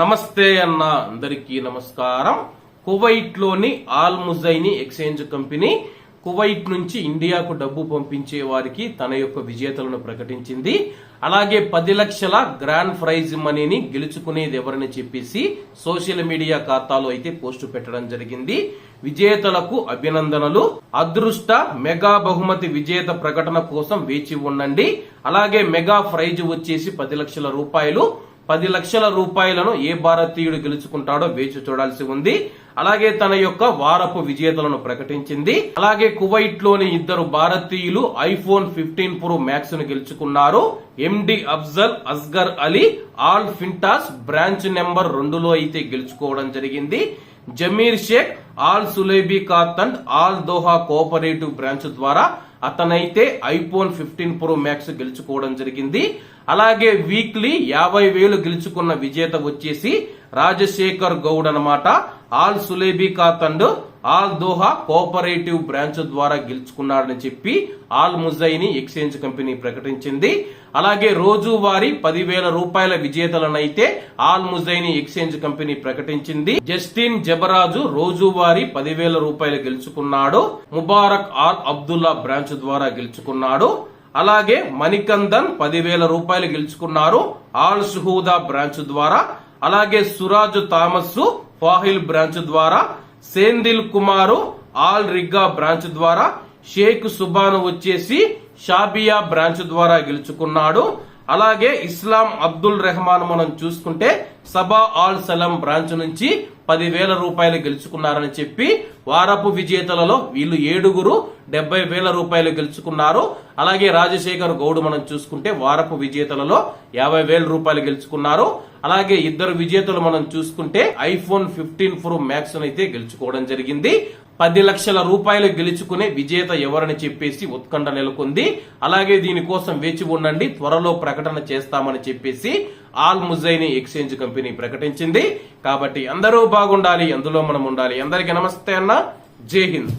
నమస్తే అన్న అందరికీ నమస్కారం. కువైట్లోని Al Muzaini exchange company Kuwait నుంచి ఇండియాకు డబ్బు పంపించే వారికి తన యొక్క విజేతలను ప్రకటించింది. అలాగే పది లక్షల గ్రాండ్ ప్రైజ్ మనీని గెలుచుకునేది ఎవరని చెప్పేసి సోషల్ మీడియా ఖాతాలో అయితే పోస్టు పెట్టడం జరిగింది. విజేతలకు అభినందనలు. అదృష్ట మెగా బహుమతి విజేత ప్రకటన కోసం వేచి ఉండండి. అలాగే మెగా ప్రైజ్ వచ్చేసి పది లక్షల రూపాయలు. పది లక్షల రూపాయలను ఏ భారతీయుడు గెలుచుకుంటాడో వేచి చూడాల్సి ఉంది. అలాగే తన యొక్క వారపు విజేతలను ప్రకటించింది. అలాగే కువైట్లోని ఇద్దరు భారతీయులు ఐఫోన్ ఫిఫ్టీన్ ప్రో మ్యాక్స్ను గెలుచుకున్నారు. MD Afzal Asgar Ali Al Fintas branch number రెండులో అయితే గెలుచుకోవడం జరిగింది. Zameer Sheikh Al Sulaibikhat Al Doha cooperative branch ద్వారా అతనైతే ఐఫోన్ ఫిఫ్టీన్ ప్రో మ్యాక్స్ గెలుచుకోవడం జరిగింది. అలాగే వీక్లీ యాభై వేలు గెలుచుకున్న విజేత వచ్చేసి రాజశేఖర్ గౌడ్ అన్నమాట. Al Sulaibikhat Al Doha cooperative branch ద్వారా గెలుచుకున్నాడని చెప్పి ఆల్ ముజైని ఎక్స్చేంజ్ కంపెనీ ప్రకటించింది. అలాగే రోజువారీ పదివేల రూపాయల విజేతలనైతే ఆల్ ముజైని ఎక్స్చేంజ్ కంపెనీ ప్రకటించింది. జస్టిన్ జబరాజు రోజువారీ పదివేల రూపాయలు గెలుచుకున్నాడు. ముబారక్ ఆల్ అబ్దుల్లా బ్రాంచ్ ద్వారా గెలుచుకున్నాడు. అలాగే మణికందన్ పదివేల రూపాయలు గెలుచుకున్నారు. ఆల్ సుహూదా బ్రాంచ్ ద్వారా. అలాగే సురాజ్ థామస్ ఫాహిల్ బ్రాంచ్ ద్వారా. సేందిల్ కుమారు ఆల్ రిగ్గా బ్రాంచ్ ద్వారా. షేక్ సుబాను వచ్చేసి షాబియా బ్రాంచ్ ద్వారా గెలుచుకున్నాడు. అలాగే ఇస్లాం అబ్దుల్ రెహమాన్ మనం చూసుకుంటే సబా ఆల్ సలం బ్రాంచ్ నుంచి పదివేల రూపాయలు గెలుచుకున్నారని చెప్పి వారపు విజేతలలో వీళ్ళు ఏడుగురు డెబ్బై వేల రూపాయలు గెలుచుకున్నారు. అలాగే రాజశేఖర్ గౌడ్ మనం చూసుకుంటే వారపు విజేతలలో యాభై వేల రూపాయలు గెలుచుకున్నారు. అలాగే ఇద్దరు విజేతలు మనం చూసుకుంటే ఐఫోన్ ఫిఫ్టీన్ ప్రో మ్యాక్స్ అయితే గెలుచుకోవడం జరిగింది. పది లక్షల రూపాయలు గెలుచుకునే విజేత ఎవరని చెప్పేసి ఉత్కంఠ నెలకొంది. అలాగే దీనికోసం వేచి ఉండండి త్వరలో ప్రకటన చేస్తామని చెప్పేసి ఆల్ ముజైని ఎక్స్చేంజ్ కంపెనీ ప్రకటించింది. కాబట్టి అందరూ బాగుండాలి అందులో మనం ఉండాలి. అందరికీ నమస్తే అన్న. జై హింద్.